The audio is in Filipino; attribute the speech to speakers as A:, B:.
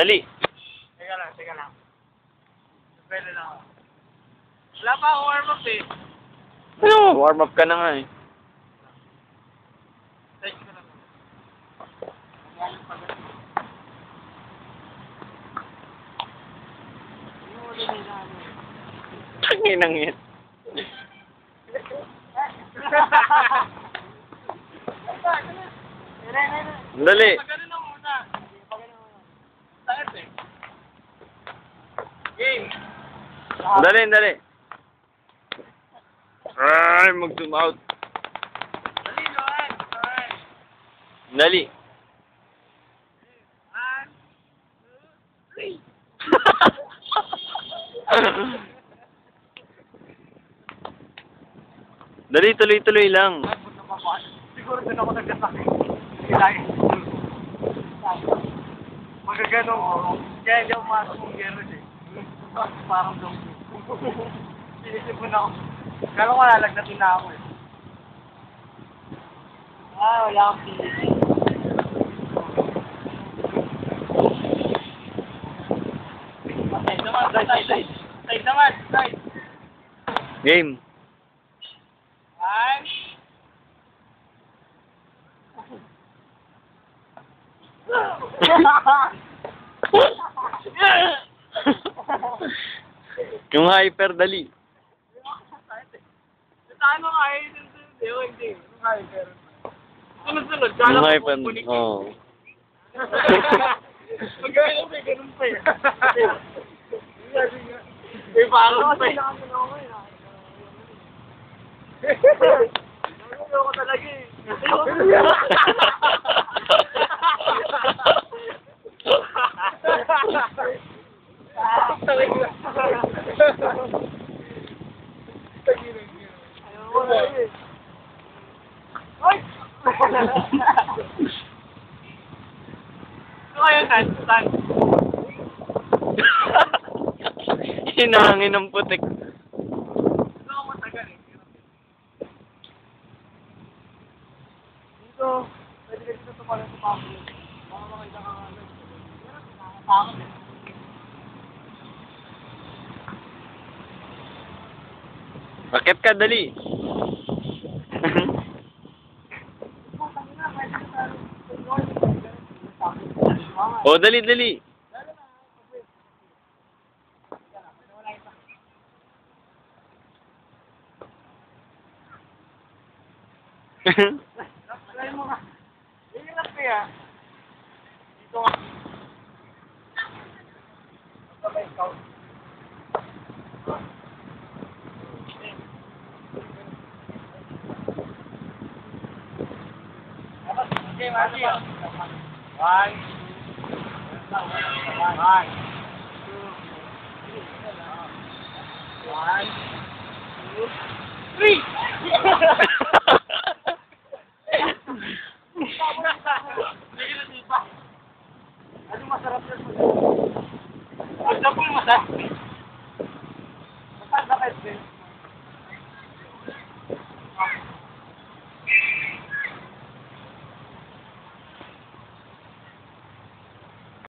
A: Dali.
B: Teka lang, teka lang. Pwede lang ako. Wala pa akong warm up eh.
A: Ano? Warm up ka na nga eh.
B: Ko lang.
A: Tanginang yan. Dali.
B: Pagano na muna. Sakit eh. Game.
A: Dali, dali. Ay, mag-zoom out.
B: Dali. Johan.
A: Dali. Dali, tuloy-tuloy lang.
B: Siguro din ako nagkasakit. Kailangan. Magagano ko. Kaya hindi ako masok ng gero eh. Parang zombie. Sinisip mo na ako. Kala ko lalagnatin na ako eh. Ah, wala akong pinisip. Side naman, side, side, side. Side naman, side.
A: Game.
B: One.
A: Yung hyper, dali.
B: Sa ano nga eh, hindi. Yung hyper. Sunod-sunod,
A: Yung
B: kala
A: hyper, oo.
B: Magkano may ganun pa eh. May parang pa eh. Ayoko talaga eh. Tan? Tan?
A: Hinangin ng putik.
B: Ito ako matagal eh. Dito, pwede ka dito tumalang sa pamilya. Baka makita ka nga. Nakakatakot eh.
A: Bakit ka, dali. O, dali, dali.
B: Try mo nga. Lang kaya. Dito nga. Sabay ikaw. Okay, Mati. One. One. Two. One. Two. Three! Ano masarap na Ang dapol masarap.